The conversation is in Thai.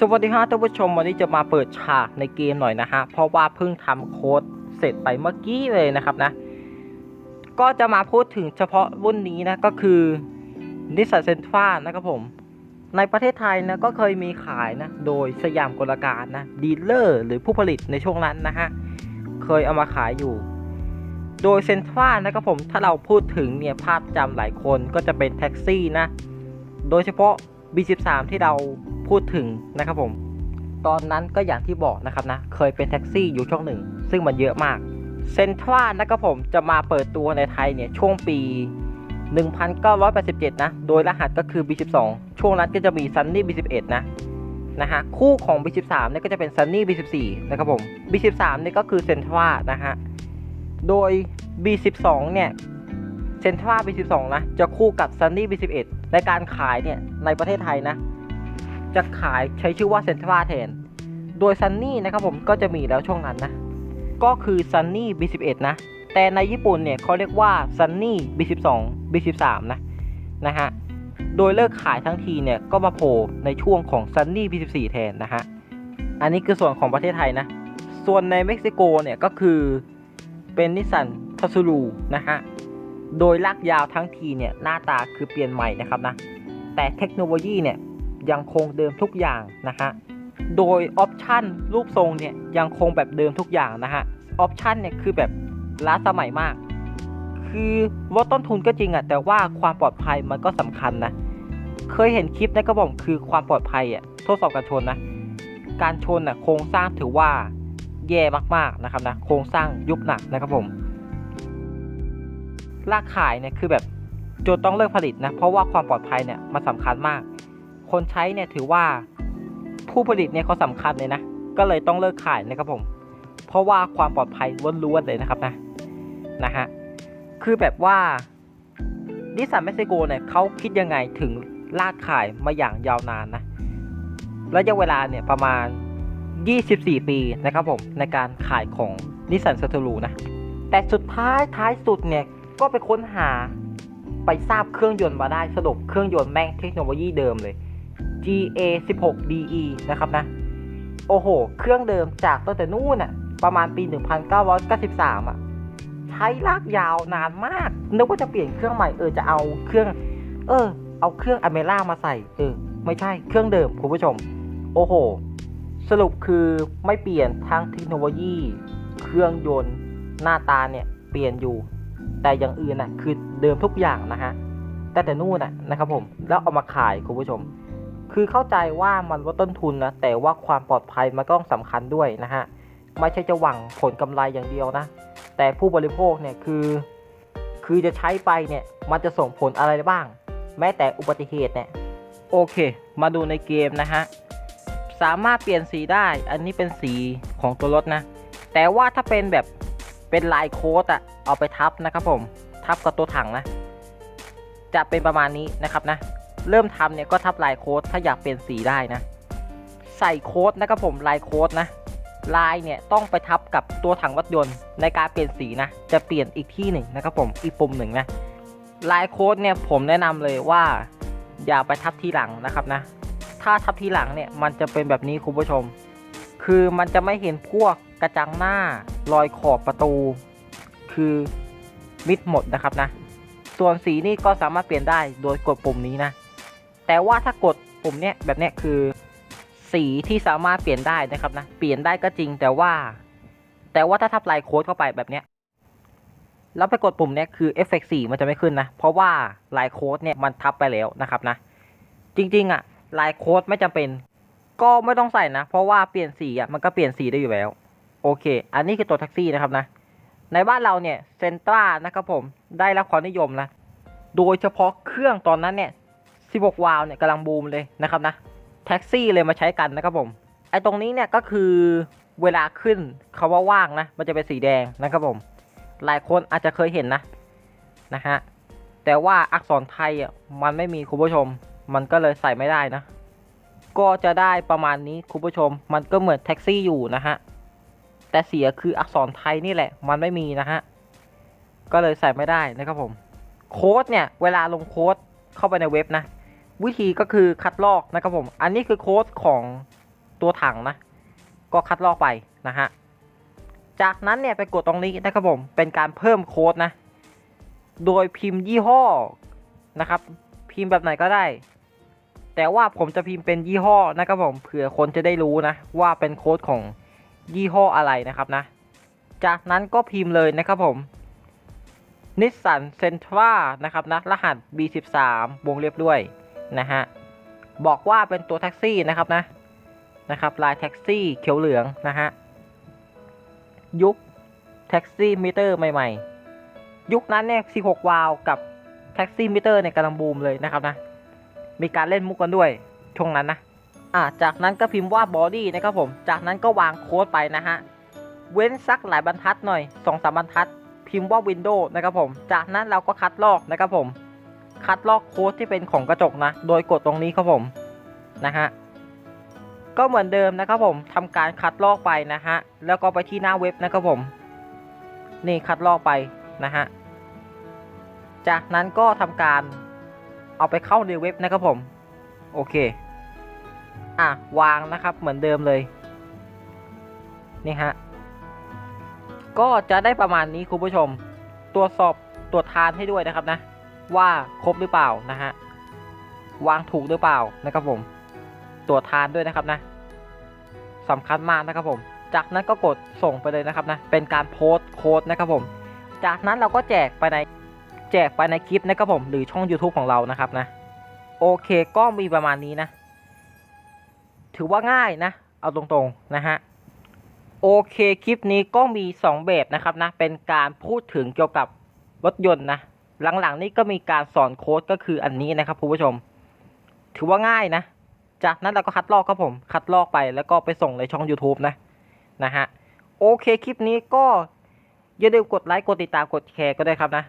สวัสดีฮะท่านผู้ชมวันนี้จะมาเปิดฉากในเกมหน่อยนะฮะเพราะว่าเพิ่งทำโค้ดเสร็จไปเมื่อกี้เลยนะครับนะ ก็จะมาพูดถึงเฉพาะรุ่นนี้นะก็คือนิสสันเซนทรานะครับผม ในประเทศไทยนะก็เคยมีขายนะ โดยสยามกลการนะดีลเลอร์หรือผู้ผลิตในช่วงนั้นนะฮะ เคยเอามาขายอยู่ โดยเซนทรานะครับผมถ้าเราพูดถึงเนี่ยภาพจำหลายคนก็จะเป็นแท็กซี่นะ โดยเฉพาะ B13 ที่เราพูดถึงนะครับผม ตอนนั้นก็อย่างที่บอกนะครับนะ เคยเป็นแท็กซี่อยู่ช่วงหนึ่ง ซึ่งมันเยอะมาก เซนทรานะครับผมจะมาเปิดตัวในไทยเนี่ยช่วงปี 1987 นะ โดยรหัสก็คือ B12 ช่วงนั้นก็จะมี Sunny B11 นะนะฮะคู่ของ B13 เนี่ยก็จะเป็น Sunny B14 นะครับผม B13 เนี่ยก็คือเซนทรานะฮะ โดย B12 เนี่ยเซนทรา B12 นะ จะคู่กับ Sunny B11 ในการขายเนี่ยในประเทศไทยนะ จะขายใช้ชื่อว่าเซ็นทราแทนโดย Sunny นะครับผมก็จะมีแล้วช่วงนั้นนะ ก็คือ Sunny B11 นะ แต่ในญี่ปุ่นเนี่ยเขาเรียกว่า Sunny B12 B13 นะนะฮะโดยเลิกขายทั้งทีเนี่ยก็มาโผล่ในช่วงของ Sunny B14 แทนนะฮะอันนี้คือส่วนของประเทศไทยนะ ส่วนในเม็กซิโกเนี่ยก็คือเป็นนิสสันทัสรูนะฮะ โดยลากยาวทั้งทีเนี่ยหน้าตาคือเปลี่ยนใหม่นะครับนะ แต่เทคโนโลยีเนี่ยยังคงเดิมทุกอย่างนะฮะ โดยออปชันรูปทรงเนี่ยยังคงแบบเดิมทุกอย่างนะฮะ ออปชันเนี่ยคือแบบล้าสมัยมาก คือลดต้นทุนก็จริงอะแต่ว่าความปลอดภัยมันก็สำคัญนะ เคยเห็นคลิปนะก็บอกคือความปลอดภัยอะทดสอบการชนนะ การชนอะโครงสร้างถือว่าแย่มากๆนะครับนะ โครงสร้างยุบหนักนะครับผม ลากขายเนี่ยคือแบบจนต้องเลิกผลิตนะ เพราะว่าความปลอดภัยเนี่ยมันสำคัญมาก คนใช้เนี่ยถือว่าผู้ผลิตเนี่ยเขาสำคัญเลยนะ ก็เลยต้องเลิกขายนะครับผม เพราะว่าความปลอดภัยล้วนๆเลยนะครับนะ นะฮะ คือแบบว่านิสสันเม็กซิโกเนี่ยเขาคิดยังไงถึงลากขายมาอย่างยาวนานนะ ระยะเวลาเนี่ยประมาณ 24 ปีนะครับผมในการขายของนิสสันส t ต r ูนะ แต่สุดท้ายท้ายสุดเนี่ย ก็ไปค้นหาไปทราบเครื่องยนต์มาได้สรุปเครื่องยนต์แม่งเทคโนโลยีเดิมเลย GA 16 DE นะครับนะ โอ้โห เครื่องเดิมจากตั้งแต่นู่นอะประมาณปี 1993อะใช้ลากยาวนานมากนึกว่าจะเปลี่ยนเครื่องใหม่เออจะเอาเครื่อง เออ เอาเครื่องอเมร่ามาใส่เออไม่ใช่เครื่องเดิมคุณผู้ชม โอ้โห สรุปคือไม่เปลี่ยนทางเทคโนโลยี เครื่องยนต์หน้าตาเนี่ยเปลี่ยนอยู่ แต่อย่างอื่นน่ะคือเดิมทุกอย่างนะฮะแต่แต่นู่นน่ะนะครับผมแล้วเอามาขายคุณผู้ชม คือเข้าใจว่ามันลดต้นทุนนะแต่ว่าความปลอดภัยมันก็ต้องสำคัญด้วยนะฮะไม่ใช่จะหวังผลกำไรอย่างเดียวนะ แต่ผู้บริโภคเนี่ยคือ คือจะใช้ไปเนี่ยมันจะส่งผลอะไรบ้าง แม้แต่อุบัติเหตุเนี่ยโอเค มาดูในเกมนะฮะสามารถเปลี่ยนสีได้ อันนี้เป็นสีของตัวรถนะ แต่ว่าถ้าเป็นแบบ เป็นลายโค้ดอะเอาไปทับนะครับผมทับกับตัวถังนะ จะเป็นประมาณนี้นะครับนะ เริ่มทำเนี่ยก็ทับลายโค้ดถ้าอยากเปลี่ยนสีได้นะ ใส่โค้ดนะครับผมลายโค้ดนะลายเนี่ยต้องไปทับกับตัวถังรถยนต์ในการเปลี่ยนสีนะ จะเปลี่ยนอีกที่หนึ่งนะครับผมอีกปุ่มหนึ่งนะลายโค้ดเนี่ยผมแนะนำเลยว่า อย่าไปทับทีหลังนะครับนะ ถ้าทับทีหลังเนี่ยมันจะเป็นแบบนี้คุณผู้ชม คือมันจะไม่เห็นพวกกระจังหน้า รอยขอบประตู คือมิดหมดนะครับนะ ส่วนสีนี่ก็สามารถเปลี่ยนได้โดยกดปุ่มนี้นะ แต่ว่าถ้ากดปุ่มเนี้ยแบบเนี้ยคือสีที่สามารถเปลี่ยนได้นะครับนะ เปลี่ยนได้ก็จริงแต่ว่า แต่ว่าถ้าทับลายโค้ดเข้าไปแบบเนี้ยแล้วไปกดปุ่มเนี้ยคือเอฟเฟกสีมันจะไม่ขึ้นนะ เพราะว่าลายโค้ดเนี่ยมันทับไปแล้วนะครับนะ จริงๆอะลายโค้ดไม่จำเป็น ก็ไม่ต้องใส่นะ เพราะว่าเปลี่ยนสีอะมันก็เปลี่ยนสีได้อยู่แล้ว โอเค อันนี้คือตัวแท็กซี่นะครับนะ ในบ้านเราเนี่ยเซนตรานะครับผมได้รับความนิยมนะ โดยเฉพาะเครื่องตอนนั้นเนี่ย 16 วาล์วเนี่ยกำลังบูมเลยนะครับนะ แท็กซี่เลยมาใช้กันนะครับผม ไอตรงนี้เนี่ยก็คือเวลาขึ้นคาว่าว่างนะ มันจะเป็นสีแดงนะครับผม หลายคนอาจจะเคยเห็นนะนะฮะ แต่ว่าอักษรไทยอะมันไม่มีคุณผู้ชม มันก็เลยใส่ไม่ได้นะ ก็จะได้ประมาณนี้คุณผู้ชม มันก็เหมือนแท็กซี่อยู่นะฮะ แต่เสียคืออักษรไทยนี่แหละ มันไม่มีนะฮะ ก็เลยใส่ไม่ได้นะครับผม โค้ดเนี่ย เวลาลงโค้ดเข้าไปในเว็บนะ วิธีก็คือคัดลอกนะครับผม อันนี้คือโค้ดของตัวถังนะ ก็คัดลอกไปนะฮะ จากนั้นเนี่ยไปกดตรงนี้นะครับผม เป็นการเพิ่มโค้ดนะ โดยพิมพ์ยี่ห้อนะครับ พิมพ์แบบไหนก็ได้แต่ว่าผมจะพิมพ์เป็นยี่ห้อนะครับผมเผื่อคนจะได้รู้นะ ว่าเป็นโค้ดของ ยี่ห้ออะไรนะครับนะ จากนั้นก็พิมพ์เลยนะครับผมนิสสันเซนทรานะครับนะ รหัส B13 วงเล็บด้วยนะฮะ บอกว่าเป็นตัวแท็กซี่นะครับนะนะครับลายแท็กซี่เขียวเหลืองนะฮะ ยุคแท็กซี่มิเตอร์ใหม่ๆ ยุคนั้นเนี่ย 16 วาล์วกับแท็กซี่มิเตอร์เนี่ยกำลังบูมเลยนะครับนะ มีการเล่นมุกกันด้วยช่วงนั้นนะ อ่าจากนั้นก็พิมพ์ว่าบอดี้นะครับผม จากนั้นก็วางโค้ดไปนะฮะ เว้นสักหลายบรรทัดหน่อยสองสามบรรทัด พิมพ์ว่า window นะครับผม จากนั้นเราก็คัดลอกนะครับผม คัดลอกโค้ดที่เป็นของกระจกนะ โดยกดตรงนี้ครับผมนะฮะ ก็เหมือนเดิมนะครับผมทำการคัดลอกไปนะฮะ แล้วก็ไปที่หน้าเว็บนะครับผม นี่คัดลอกไปนะฮะ จากนั้นก็ทำการเอาไปเข้าในเว็บนะครับผม โอเค อะ วางนะครับเหมือนเดิมเลย นี่ฮะ ก็จะได้ประมาณนี้คุณผู้ชม ตรวจสอบตรวจทานให้ด้วยนะครับนะ ว่าครบหรือเปล่านะฮะ วางถูกหรือเปล่านะครับผม ตรวจทานด้วยนะครับนะสำคัญมากนะครับผม จากนั้นก็กดส่งไปเลยนะครับนะ เป็นการโพสต์โค้ดนะครับผม จากนั้นเราก็แจกไปในแจกไปในคลิปนะครับผม หรือช่อง YouTube ของเรานะครับนะ โอเคก็มีประมาณนี้นะ ถือว่าง่ายนะ เอาตรงๆ นะฮะ โอเคคลิปนี้ก็มี 2 แบบนะครับนะ เป็นการพูดถึงเกี่ยวกับรถยนต์นะ หลังๆ นี้ก็มีการสอนโค้ดก็คืออันนี้นะครับคุณผู้ชม ถือว่าง่ายนะ จากนั้นเราก็คัดลอกครับผม คัดลอกไปแล้วก็ไปส่งในช่อง YouTube นะ นะฮะ โอเคคลิปนี้ก็อย่าลืมกดไลค์ กดติดตาม กดแชร์ก็ได้ครับนะ